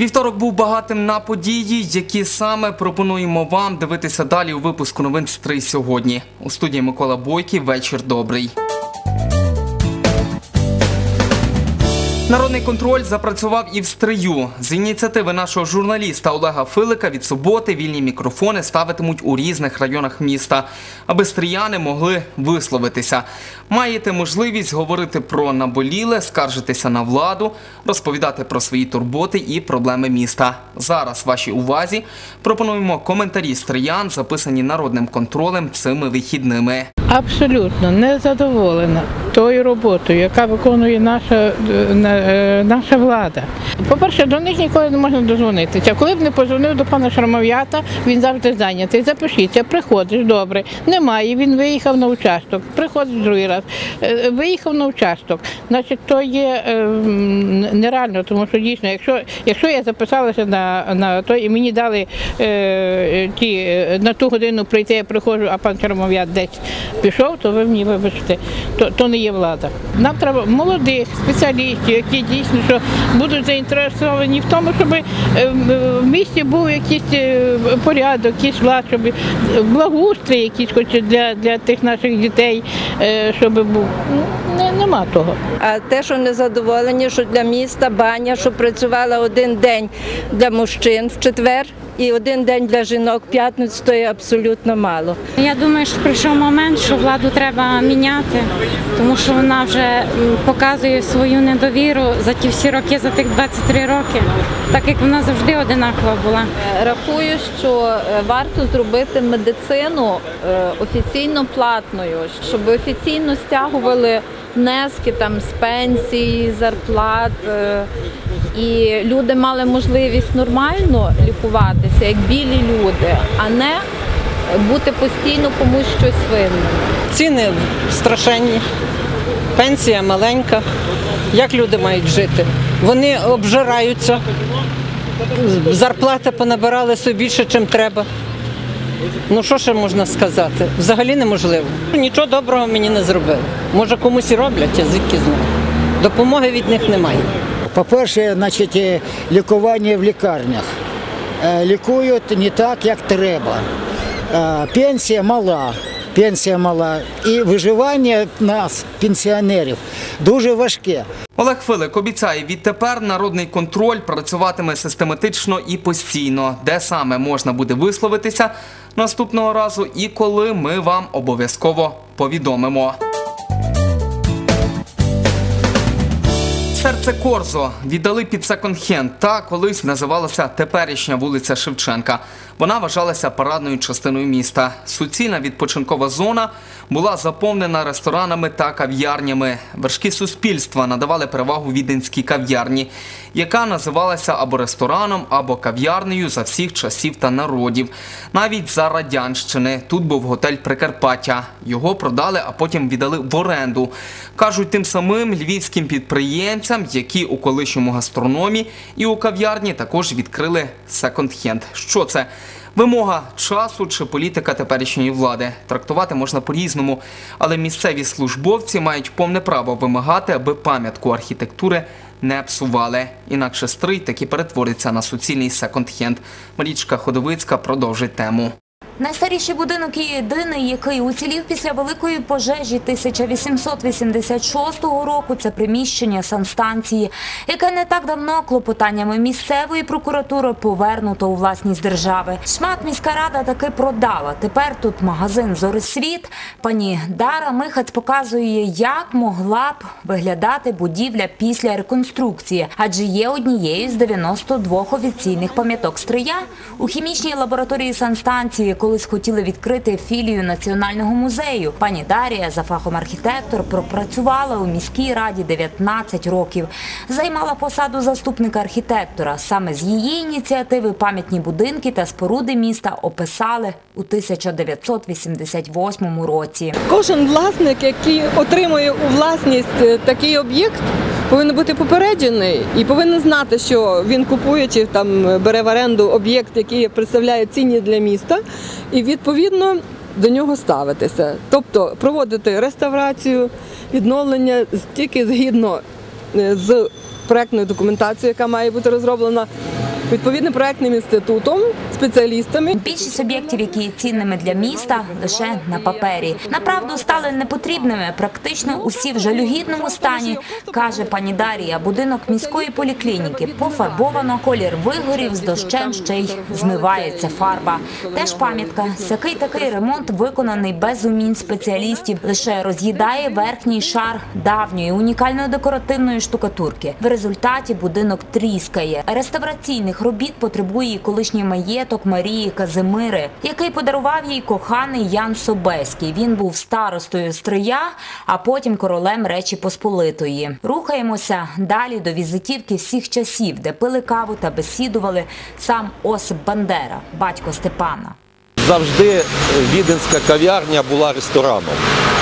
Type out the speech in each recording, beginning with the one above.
Вівторок був багатим на події, які саме пропонуємо вам дивитися далі у випуску новин з 3 сьогодні. У студії Микола Бойків. Вечір добрий. Народний контроль запрацював і в стрию. З ініціативи нашого журналіста Олега Филика від суботи вільні мікрофони ставитимуть у різних районах міста, аби стріяни могли висловитися. Маєте можливість говорити про наболіле, скаржитися на владу, розповідати про свої турботи і проблеми міста. Зараз вашій увазі пропонуємо коментарі стриян, записані народним контролем цими вихідними. Абсолютно не задоволена тою роботою, яка виконує наша, на- е, наша влада. По-перше, до них ніколи не можна дозвонитися. Коли б не позвонив до пана Шармов'ята, він завжди зайнятий. Запишіться, приходиш, добре. Немає, він виїхав на участок, приходить другий раз. Е, Виїхав на участок. Значить, то є е, нереально, тому що дійсно, якщо, якщо я записалася на, на то і мені дали е, ті, е, на ту годину прийти, я приходжу, а пан Чармов'ят десь пішов, то ви мені вибачте, то, то не є влада. Нам треба молодих спеціалістів, які дійсно що будуть заінтересовані в тому, щоб е, в- в місті був якийсь е, порядок, якийсь лад, щоб благоустрій якийсь хоч для, для тих наших дітей, е, щоб був. Не, нема того. А те, що не задоволені, що для міста баня, що працювала один день для мужчин в четвер і один день для жінок в п'ятницю, то є абсолютно мало. Я думаю, що прийшов момент, що владу треба міняти, тому що вона вже показує свою недовіру за ті всі роки, за тих 23 роки, так як вона завжди одинакова була. Рахую, що е, варто зробити медицину е, офіційно платною, щоб офіційно стягували внески там з пенсії, зарплат. е, І люди мали можливість нормально лікуватися, як білі люди, а не бути постійно комусь щось винним. Ціни страшенні, пенсія маленька. Як люди мають жити? Вони обжираються, зарплати понабирали собі більше, чим треба. Ну що ще можна сказати? Взагалі неможливо. Нічого доброго мені не зробили. Може комусь і роблять, я звідки знаю. Допомоги від них немає. По-перше, значить, е, лікування в лікарнях. Е, Лікують не так, як треба. Е, Пенсія мала. Пенсія мала. І виживання нас, пенсіонерів, дуже важке. Олег Филик обіцяє, відтепер народний контроль працюватиме систематично і постійно, де саме можна буде висловитися наступного разу і коли ми вам обов'язково повідомимо. Серце Корзо віддали під секонд-хенд. Та колись називалася теперішня вулиця Шевченка. Вона вважалася парадною частиною міста. Суцільна відпочинкова зона була заповнена ресторанами та кав'ярнями. Вершки суспільства надавали перевагу віденській кав'ярні, яка називалася або рестораном, або кав'ярнею за всіх часів та народів. Навіть за радянщини тут був готель Прикарпаття. Його продали, а потім віддали в оренду. Кажуть, тим самим львівським підприємцям, які у колишньому гастрономі і у кав'ярні також відкрили секонд-хенд. Що це? Вимога часу чи політика теперішньої влади трактувати можна по-різному, але місцеві службовці мають повне право вимагати, аби пам'ятку архітектури не псували. Інакше стрий таки перетвориться на суцільний секонд-хенд. Марічка Ходовицька продовжить тему. Найстаріший будинок є єдиний, який уцілів після великої пожежі 1886 року. Це приміщення санстанції, яке не так давно клопотаннями місцевої прокуратури повернуто у власність держави. Шмат міська рада таки продала. Тепер тут магазин Зорисвіт. Пані Дара Михаць показує, як могла б виглядати будівля після реконструкції, адже є однією з 92 офіційних пам'яток Стрия. У хімічній лабораторії санстанції колись хотіли відкрити філію національного музею. Пані Дарія за фахом архітектор пропрацювала у міській раді 19 років. Займала посаду заступника архітектора. Саме з її ініціативи пам'ятні будинки та споруди міста описали у 1988 році. Кожен власник, який отримує у власність е, такий об'єкт, повинен бути попереджений і повинен знати, що він купує чи там бере в оренду об'єкт, який представляє цінність для міста, і відповідно до нього ставитися. Тобто проводити реставрацію, відновлення тільки згідно е, з проектною документацією, яка має бути розроблена відповідним проектним інститутом, спеціалістами. Більшість об'єктів, які є цінними для міста, лише на папері. Направду стали непотрібними. Практично усі в жалюгідному стані, каже пані Дарія. Будинок міської поліклініки пофарбовано, колір вигорів з дощем ще й змивається фарба. Теж пам'ятка, сякий такий ремонт виконаний без умінь спеціалістів, лише роз'їдає верхній шар давньої унікальної декоративної штукатурки. В результаті будинок тріскає. Реставраційних робіт потребує і колишній маєток Марії Казимири, який подарував їй коханий Ян Собеський. Він був старостою Стрия, а потім королем Речі Посполитої. Рухаємося далі до візитівки всіх часів, де пили каву та бесідували сам Осип Бандера, батько Степана. Завжди віденська кав'ярня була рестораном.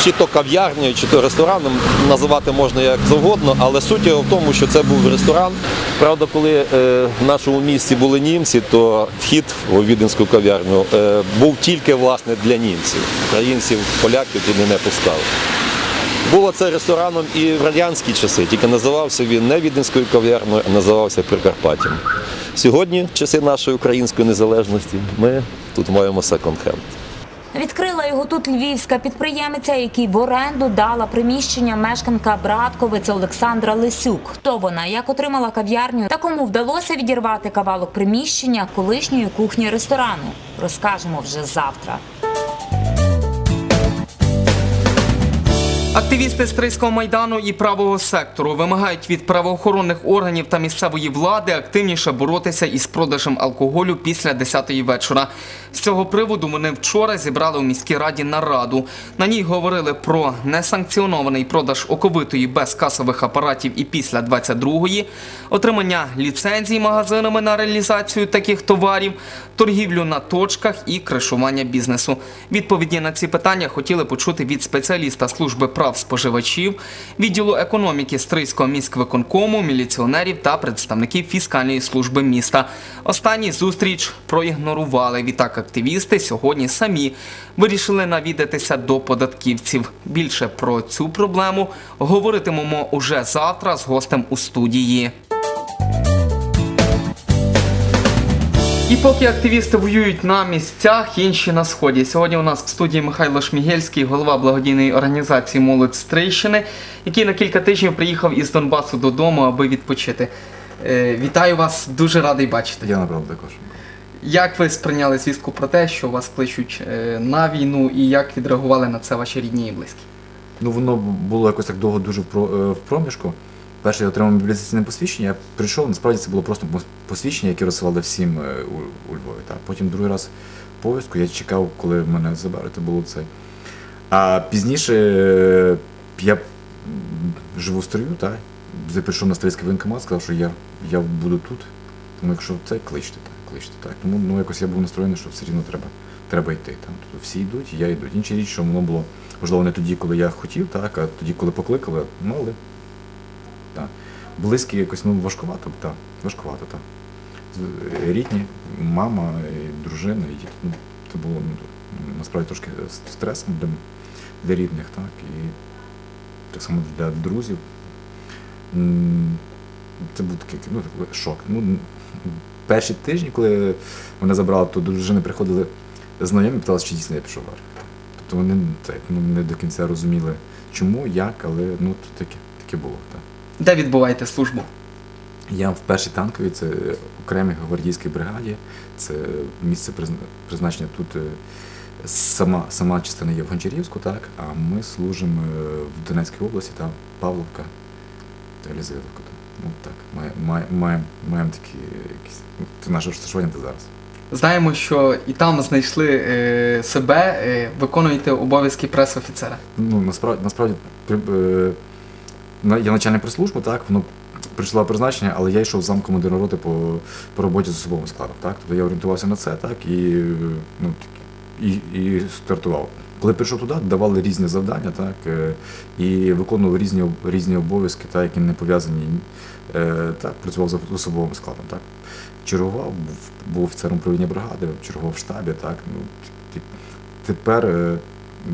Чи то кав'ярнею, чи то рестораном називати можна як завгодно, але суть його в тому, що це був ресторан. Правда, коли е, в нашому місті були німці, то вхід у віденську кав'ярню е, був тільки власне для німців. Українців, поляків туди не пускали. Було це рестораном і в радянські часи, тільки називався він не віденською кав'ярною, а називався Прикарпаттям. Сьогодні, часи нашої української незалежності, ми тут маємо секонд-хенд. Відкрила його тут львівська підприємиця, якій в оренду дала приміщення мешканка Братковиця Олександра Лисюк. Хто вона, як отримала кав'ярню та кому вдалося відірвати кавалок приміщення колишньої кухні ресторану, розкажемо вже завтра. Активісти Стрийського майдану і правого сектору вимагають від правоохоронних органів та місцевої влади активніше боротися із продажем алкоголю після 10-ї вечора. З цього приводу вони вчора зібрали у міській раді нараду. На ній говорили про несанкціонований продаж оковитої без касових апаратів і після 22-ї, отримання ліцензій магазинами на реалізацію таких товарів, торгівлю на точках і кришування бізнесу. Відповіді на ці питання хотіли почути від спеціаліста служби прав споживачів, відділу економіки Стрийського міськвиконкому, міліціонерів та представників фіскальної служби міста. Останній зустріч проігнорували. Відтак активісти сьогодні самі вирішили навідатися до податківців. Більше про цю проблему говоритимемо уже завтра з гостем у студії. І поки активісти воюють на місцях, інші на сході. Сьогодні у нас в студії Михайло Шмігельський, голова благодійної організації Молодь Стрийщини, який на кілька тижнів приїхав із Донбасу додому, аби відпочити. Е, Вітаю вас, дуже радий бачити. Я направду також. Як ви сприйняли звістку про те, що вас кличуть е, на війну, і як відреагували на це ваші рідні і близькі? Ну воно було якось так довго дуже в е, в проміжку. Перше я отримав мобілізаційне посвідчення, я прийшов, насправді це було просто посвідчення, яке розсилали всім е, у, у Львові. Так. Потім другий раз повістку, я чекав, коли мене заберуть, це було це. А пізніше е, я живу в строю, так. Я прийшов на стрийський воєнкомат, сказав, що я, я буду тут. Тому якщо це кличте, так, кличте. Так. Тому ну, якось я був настроєний, що все рівно треба, треба йти. Там. Тобто всі йдуть, і я йду. Інша річ, що воно було, можливо, не тоді, коли я хотів, так, а тоді, коли покликали, але так. Близькі якось ну, важкувато, так, важкувато, так. Рідні, мама, і дружина, і діти. Ну, це було ну, насправді трошки стресом для, для рідних, так, і так само для друзів. Це був такий ну, шок. Ну, перші тижні, коли мене забрали, то до дружини приходили знайомі, питалися, чи дійсно я пішов в армію. Тобто вони так, ну, не до кінця розуміли, чому, як, але ну, таке, таке було. Так. Де відбуваєте службу? Я в першій танковій, це окремій гвардійській бригаді. Це місце призначення тут е, сама, сама частина є в Гончарівську, так, а ми служимо е, в Донецькій області, там Павловка та Лізиловка. Ну так, маємо має, маємо, маємо такі якісь. ну, Це наше розташування зараз. Знаємо, що і там знайшли е, себе, е, виконуєте обов'язки прес-офіцера. Ну, насправді, насправді при- е, я начальник прес-служби, так, воно прийшло призначення, але я йшов зам командира роти по, по роботі з особовим складом. Так? Тобто я орієнтувався на це, так, і, ну, і, і стартував. Коли прийшов туди, давали різні завдання, так, е, і виконував різні, різні обов'язки, так, які не пов'язані, е, так, працював з особовим складом. Так. Чергував, був, був офіцером управління бригади, чергував в штабі, так. Ну, тепер е,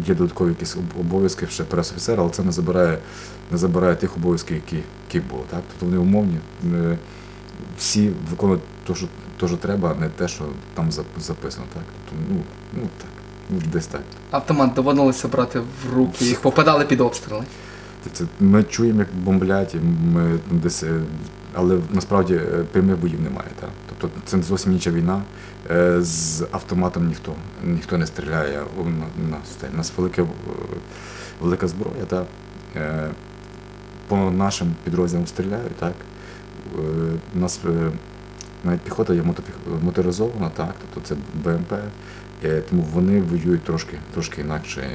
є додаткові якісь обов'язки ще прес-офіцера, але це не забирає, не забирає тих обов'язків, які, які було. Так? Тобто вони умовні. Е, Всі виконують те, що що треба, а не те, що там записано. Так? Тобто, ну, ну так, ну, десь так. Автомат доводилося брати в руки, їх попадали під обстріли. Це, ми чуємо, як бомблять, і ми десь, е, але насправді е, прямих боїв немає. Так? Тобто це зовсім інша війна. Е, З автоматом ніхто, ніхто не стріляє. У на- нас, велике, е, велика зброя. Так? По нашим підрозділам стріляють, так? У нас навіть піхота є моторизована, так? тобто це БМП. Тому вони воюють трошки, трошки інакше,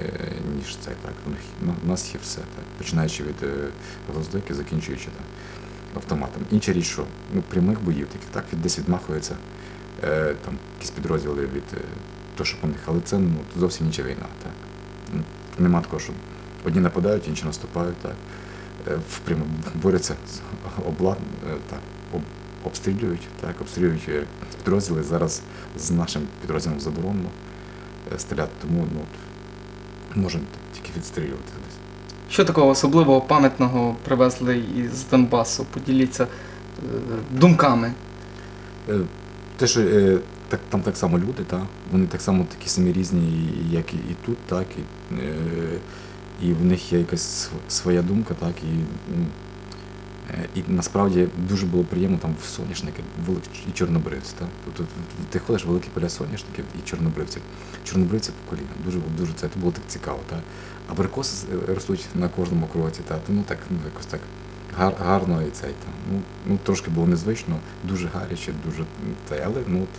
ніж це. Так. У ну, у нас є все, так. починаючи від гвоздики, закінчуючи так, автоматом. Інша річ, що ну, прямих боїв, таких так, десь відмахується е, там, якісь підрозділи від е, того, що по них, але це ну, зовсім інша війна. Так. Ну, Нема такого, що одні нападають, інші наступають, так. Е, в прямо борються з е, так, об... обстрілюють, так, обстрілюють е, підрозділи. Зараз з нашим підрозділом заборонено е, стріляти, тому ну, можемо тільки відстрілювати десь. Що такого особливого пам'ятного привезли із Донбасу? Поділіться е, думками. Е, Те, що е, так, там так само люди, та? вони так само такі самі різні, як і, і тут, так, і, е, і в них є якась своя думка, так, і, і насправді дуже було приємно там в соняшники і чорнобривці. Так. Тобто ти ходиш великі поля соняшників і чорнобривців. Чорнобривці по коліна. Дуже, дуже це, було так цікаво. Так. Абрикоси е, ростуть на кожному кроці, так. тому так, ну, якось так гар, гарно і цей там. Ну, ну трошки було незвично, дуже гаряче, дуже м, але ну, от,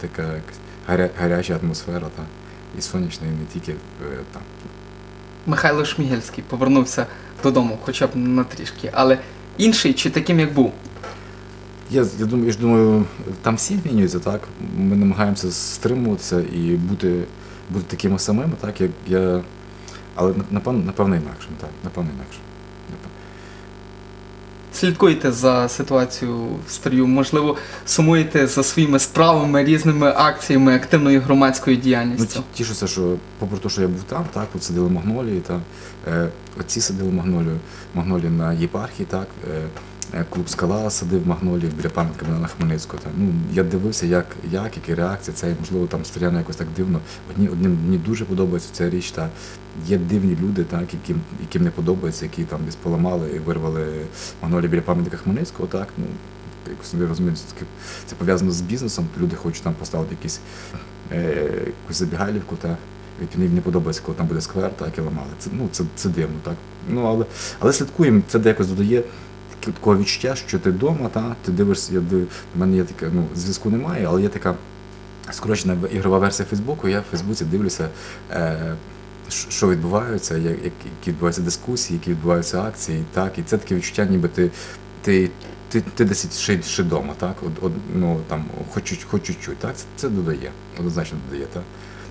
така гаря, гаряча атмосфера, та, і сонячна, і не тільки е, там. Михайло Шмігельський повернувся додому, хоча б на трішки, але інший чи таким, як був? Я, я думаю, я ж думаю, там всі змінюються, так. Ми намагаємося стримуватися і бути, бути такими самими, так, як я. Але напевно, напевно інакше. так, напевно інакшим. Напевно. Слідкуєте за ситуацією в стрію, можливо, сумуєте за своїми справами, різними акціями, активної громадської Ну, діяльністю. ті- тішуся, що попри те, що я був там, так, от сиділи магнолії, та, е, отці сиділи магнолію, магнолії на єпархії, так, е, клуб скала садив магнолії біля пам'ятника Богдана Хмельницького. Так. Ну, я дивився, як, як, які реакції, це можливо там стріляно якось так дивно. Одні, одним мені дуже подобається ця річ. Та, є дивні люди, так, яким, яким не подобається, які там десь поламали і вирвали магнолії біля пам'ятника Хмельницького, так, ну, якось не розумію, це, пов'язано з бізнесом, люди хочуть там поставити якісь е, якусь забігайлівку, та від не подобається, коли там буде сквер, так і ламали. Це, ну, це, це дивно, так. Ну, але, але слідкуємо, це якось додає такого відчуття, що ти вдома, та, ти дивишся, в мене є таке, ну, зв'язку немає, але є така скорочена ігрова версія Фейсбуку, я в Фейсбуці дивлюся. Е, що відбувається, як, як- які відбуваються дискусії, які відбуваються акції, так, і це таке відчуття, ніби ти, ти, ти, ти десь ще, ще вдома, так, от, от, ну, там, хоч, хоч чуть-чуть, так, це, це додає, однозначно додає, так.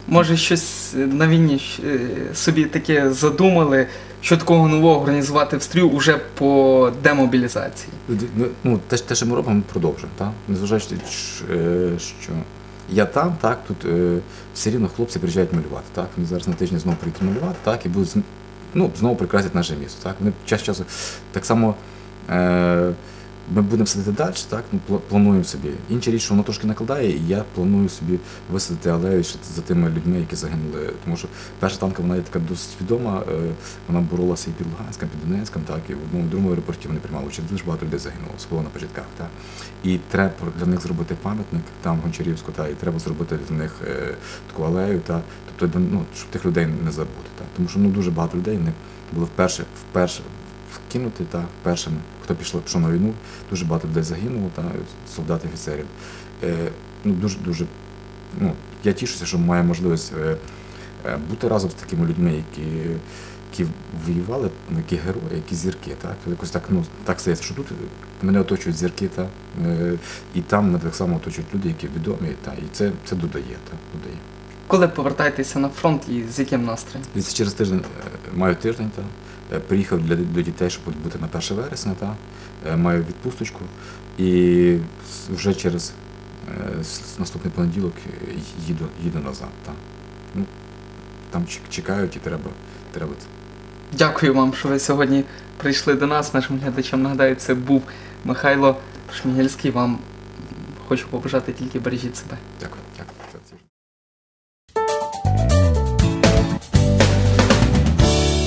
Може, щось на війні е, собі таке задумали, що такого нового організувати в стрію уже по демобілізації. Ну, Ну, те, те, що ми робимо, ми продовжуємо, так? Незважаючи, що, е, я там, так, тут е, все рівно хлопці приїжджають малювати, так? Вони зараз на тижні знову приїдуть малювати, так, і будуть ну, знову прикрасять наше місто. Так? Вони час часу так само е, ми будемо сидіти далі, так? Ну, пла- плануємо собі. Інша річ, що воно трошки накладає, і я планую собі висадити алею за тими людьми, які загинули. Тому що перша танка вона є така досить відома, е, вона боролася і під Луганськом, під Донецьком, так, і в одному другому аеропорті вони приймали участь. Дуже багато людей загинуло, особливо на початках. Так. І треба для них зробити пам'ятник там Гончарівську, та, і треба зробити для них е, таку алею, та, тобто, ну, щоб тих людей не забути. Та. Тому що ну, дуже багато людей вони були вперше, вперше вкинуті та першими, хто пішов, пішов на війну, дуже багато людей загинуло, та солдат, офіцерів. Е, ну, дуже, дуже, ну, я тішуся, що маю можливість е, е, бути разом з такими людьми, які, які воювали, ну, які герої, які зірки. Так? Якось так, ну, так стається, що тут мене оточують зірки, та, е, і там мене так само оточують люди, які відомі, та, і це, це додає, та, додає. Коли повертаєтеся на фронт і з яким настроєм? Через тиждень е, маю тиждень, та, приїхав для, до дітей, щоб бути на 1 вересня, та, е, маю відпусточку і вже через е, наступний понеділок е, їду, їду назад. Та. Ну, там чекають і треба. треба. Дякую вам, що ви сьогодні прийшли до нас. Нашим глядачам нагадаю, це був Михайло Шмігельський. Вам хочу побажати тільки бережіть себе. Дякую.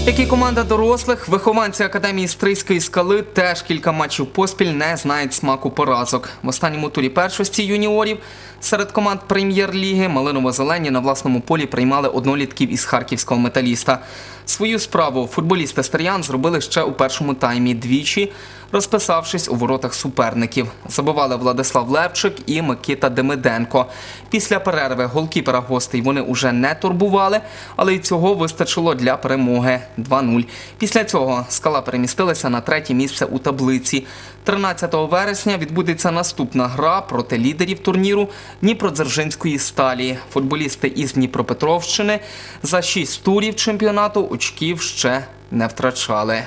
Як і команда дорослих, вихованці академії Стрийської скали теж кілька матчів поспіль не знають смаку поразок. В останньому турі першості юніорів серед команд прем'єр-ліги Малиново-Зелені на власному полі приймали однолітків із харківського металіста. Свою справу футболісти Стер'ян зробили ще у першому таймі двічі, розписавшись у воротах суперників. Забивали Владислав Левчик і Микита Демиденко. Після перерви голкіпера гостей вони уже не турбували, але й цього вистачило для перемоги 2-0. Після цього скала перемістилася на третє місце у таблиці. 13 вересня відбудеться наступна гра проти лідерів турніру Дніпродзержинської сталі. Футболісти із Дніпропетровщини за 6 турів чемпіонату очків ще не втрачали.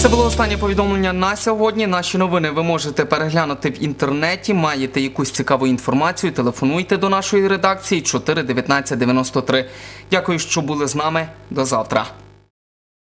Це було останнє повідомлення на сьогодні. Наші новини ви можете переглянути в інтернеті. Маєте якусь цікаву інформацію? Телефонуйте до нашої редакції 4 19 93. Дякую, що були з нами. До завтра.